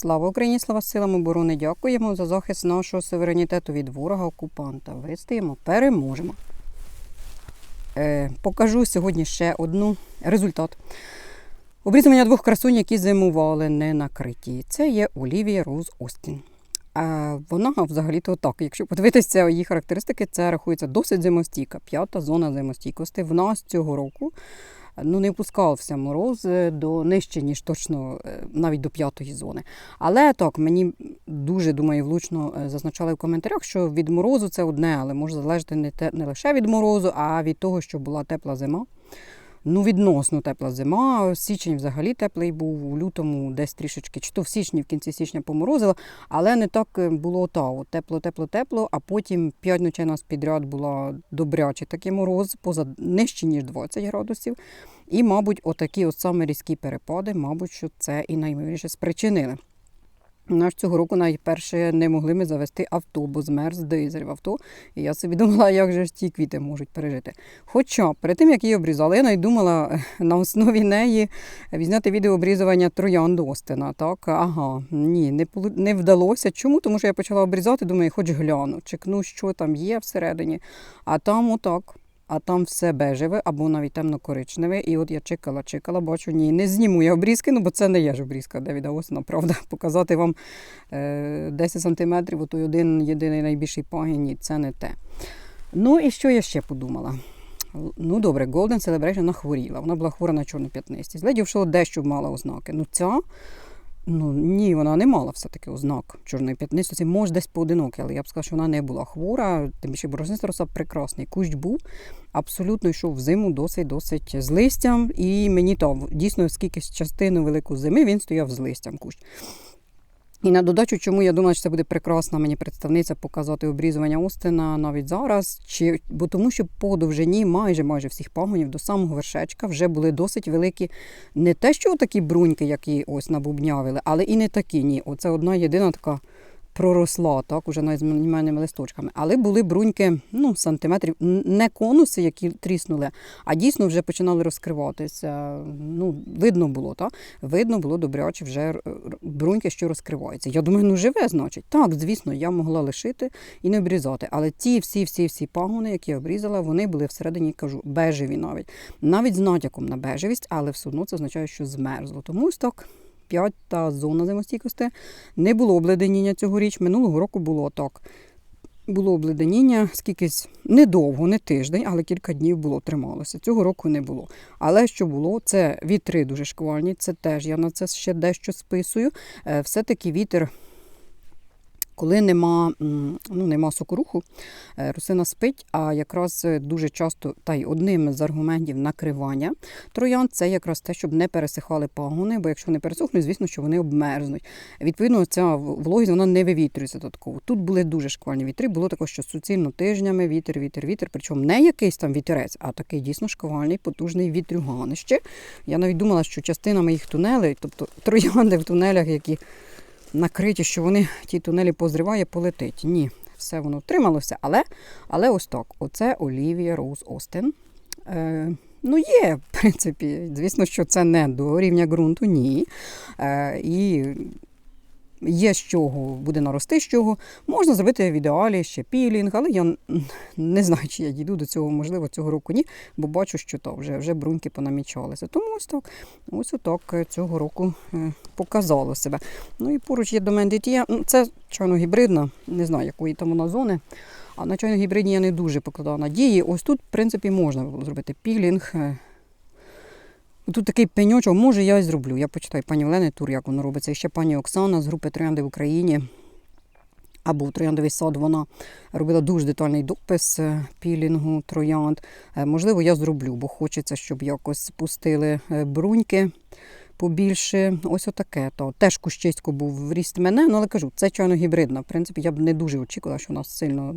Слава Україні, слава силам оборони! Дякуємо за захист нашого суверенітету від ворога окупанта. Вистоїмо, переможемо. Е, покажу сьогодні ще одну результат. Обрізування двох красунь, які зимували не накриті. Це є Олівія Роуз Остін. А вона взагалі-то так, якщо подивитися її характеристики, це рахується досить зимостійка, п'ята зона зимостійкості. В нас цього року ну, не опускався мороз е, до нижче, ніж точно е, навіть до п'ятої зони. Але так, мені дуже думаю, влучно е, зазначали в коментарях, що від морозу це одне, але може залежати не, те, не лише від морозу, а від того, що була тепла зима. Ну, відносно тепла зима. Січень взагалі теплий був у лютому, десь трішечки, чи то в січні, в кінці січня поморозило, але не так е, було та тепло, тепло, тепло. А потім п'ять ночей нас підряд була добрячий такий мороз, поза нижче ніж 20 градусів. І, мабуть, отакі от саме різкі перепади, мабуть, що це і найменше спричинили. Наш цього року найперше не могли ми завести авто, бо змерз дизель в авто. І я собі думала, як же ж ті квіти можуть пережити. Хоча перед тим, як її обрізали, я думала на основі неї відзняти відео обрізування троянд Остина. Так, ага, ні, не не вдалося. Чому? Тому що я почала обрізати, думаю, хоч гляну, чекну, що там є всередині. А там отак. А там все бежеве або навіть темно-коричневе. І от я чекала, чекала, бачу, ні, не зніму я обрізки, ну бо це не є ж обрізка Девіда Осена, правда. Показати вам е, 10 сантиметрів, отой один єдиний найбільший пагін, ні, це не те. Ну і що я ще подумала? Ну добре, Golden Celebration вона хворіла. Вона була хвора на чорноп'ятнисті. З ледів, що дещо мала ознаки. Ну ця. Ну ні, вона не мала все-таки ознак чорної п'ятниці. Може, десь поодинокі, але я б сказала, що вона не була хвора. Тим більше борозниста прекрасний. Кущ був, абсолютно йшов в зиму досить-досить з листям. І мені то дійсно скільки частину велику зими він стояв з листям кущ. І на додачу, чому я думала, що це буде прекрасна мені представниця показати обрізування Остина навіть зараз. Чи, бо тому що по довжині майже майже всіх пагонів до самого вершечка вже були досить великі, не те, що такі бруньки, які ось набубнявили, але і не такі. Ні. Оце одна єдина така проросла, так, уже навіть з мінімальними листочками. Але були бруньки ну, сантиметрів, не конуси, які тріснули, а дійсно вже починали розкриватися. Ну, видно було, так? Видно було добряче вже бруньки, що розкриваються. Я думаю, ну живе, значить. Так, звісно, я могла лишити і не обрізати. Але ті всі, всі, всі пагони, які я обрізала, вони були всередині, кажу, бежеві навіть. Навіть з натяком на бежевість, але все одно це означає, що змерзло. Тому ось так. П'ята зона зимостійкості. Не було обледеніння цьогоріч. Минулого року було так. Було обледеніння, скількись недовго, не тиждень, але кілька днів було трималося. Цього року не було. Але що було, це вітри дуже шквальні, це теж я на це ще дещо списую. Е, Все-таки вітер, коли нема, ну, нема сокоруху, е, рослина спить, а якраз е, дуже часто, та й одним з аргументів накривання троянд це якраз те, щоб не пересихали пагони, бо якщо вони пересохнуть, звісно, що вони обмерзнуть. Відповідно, ця вологість вона не вивітрюється додатково. Тут були дуже шквальні вітри, було також, що суцільно тижнями вітер, вітер, вітер. Причому не якийсь там вітерець, а такий дійсно шквальний, потужний вітрюганище. Я навіть думала, що частина моїх тунелей, тобто троянди в тунелях, які накриті, що вони ті тунелі позриває, полетить. Ні, все воно втрималося, але, але ось так. Оце Олівія Роуз Остен. Е, ну, є, в принципі, звісно, що це не до рівня ґрунту, ні. Е, і є з чого, буде нарости з чого. Можна зробити в ідеалі ще пілінг, але я не знаю, чи я дійду до цього, можливо, цього року ні, бо бачу, що то вже, вже бруньки понамічалися. Тому ось так, ось отак е, цього року е, показало себе. Ну і поруч є домен DT. Ну, Це чайно гібридна, не знаю, якої там вона зони. А на чайно гібридні я не дуже покладала надії. Ось тут, в принципі, можна було зробити пілінг. Тут такий пеньочок, може я і зроблю. Я почитаю пані Олени Тур, як воно робиться. І ще пані Оксана з групи Троянди в Україні. Або трояндовий сад, вона робила дуже детальний допис е, пілінгу троянд. Е, Можливо, я зроблю, бо хочеться, щоб якось спустили е, бруньки побільше. Ось отаке. То теж кущисько був ріст мене, ну але кажу, це чайно гібридна. В принципі, я б не дуже очікувала, що нас сильно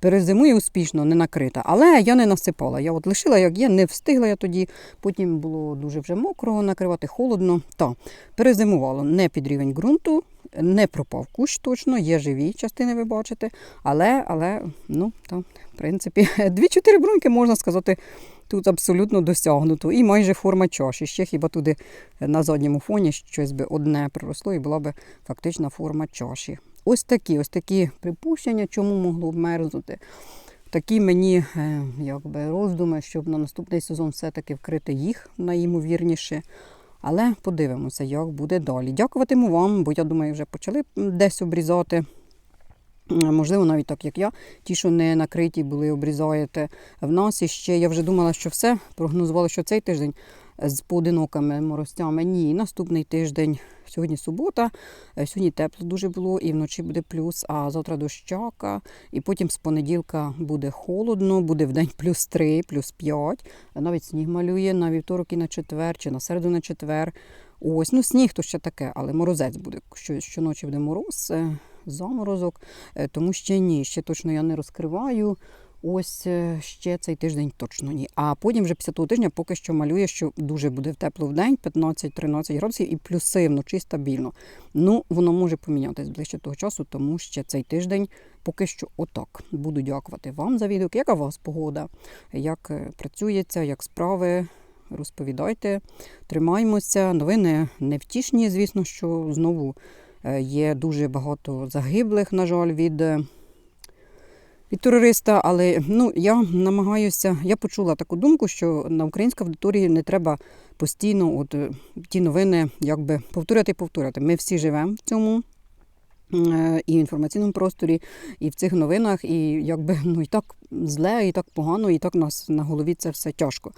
перезимує успішно, не накрита. Але я не насипала. Я от лишила, як є, не встигла я тоді. Потім було дуже вже мокро, накривати холодно. Та перезимувало не під рівень ґрунту. Не пропав кущ точно, є живі частини, ви бачите. Але, але ну, там, в принципі, дві-чотири бруньки, можна сказати, тут абсолютно досягнуто. І майже форма чаші. Ще хіба туди на задньому фоні щось би одне проросло і була би фактична форма чаші. Ось такі, ось такі припущення, чому могло обмерзнути. Такі мені е, якби, роздуми, щоб на наступний сезон все-таки вкрити їх найімовірніше. Але подивимося, як буде далі. Дякуватиму вам, бо я думаю, вже почали десь обрізати. Е, Можливо, навіть так, як я. Ті, що не накриті були, обрізаєте. В нас іще я вже думала, що все. Прогнозувала, що цей тиждень з поодинокими морозцями. Ні, наступний тиждень. Сьогодні субота, е, сьогодні тепло дуже було, і вночі буде плюс, а завтра дощака. І потім з понеділка буде холодно, буде в день плюс 3, плюс 5. Навіть сніг малює на вівторок і на четвер, чи на середу на четвер. Ось, ну сніг то ще таке, але морозець буде. Що, щоночі буде мороз, е, заморозок. Е, Тому ще ні, ще точно я не розкриваю. Ось е, ще цей тиждень точно ні. А потім вже після того тижня поки що малює, що дуже буде тепло в день, 15-13 градусів і плюси вночі стабільно. Ну, воно може помінятись ближче того часу, тому ще цей тиждень поки що отак. Буду дякувати вам за відео. Яка у вас погода? Як е, працюється, як справи? Розповідайте, тримаймося. Новини невтішні, звісно, що знову е, є дуже багато загиблих, на жаль, від. Від терориста, але ну я намагаюся. Я почула таку думку, що на українській аудиторії не треба постійно от е, ті новини якби повторяти і повторяти. Ми всі живемо в цьому. е, І в інформаційному просторі, і в цих новинах, і якби ну і так зле, і так погано, і так нас на голові це все тяжко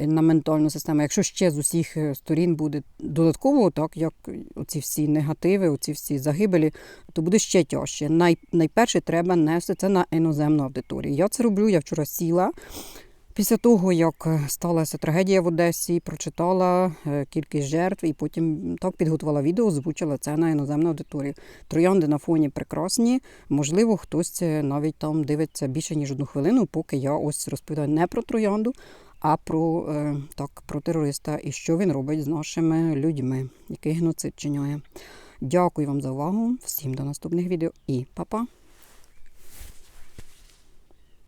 на ментальну систему. Якщо ще з усіх е, сторін буде додатково, так як оці всі негативи, оці всі загибелі, то буде ще тяжче. Най, найперше треба нести це на іноземну аудиторію. Я це роблю, я вчора сіла. Після того, як е, сталася трагедія в Одесі, прочитала е, кількість жертв і потім так підготувала відео, озвучила це на іноземну аудиторію. Троянди на фоні прекрасні. Можливо, хтось навіть там дивиться більше ніж одну хвилину, поки я ось розповідаю не про троянду, а про, е, так, про терориста і що він робить з нашими людьми, який геноцид чиняє. Дякую вам за увагу. Всім до наступних відео і па-па!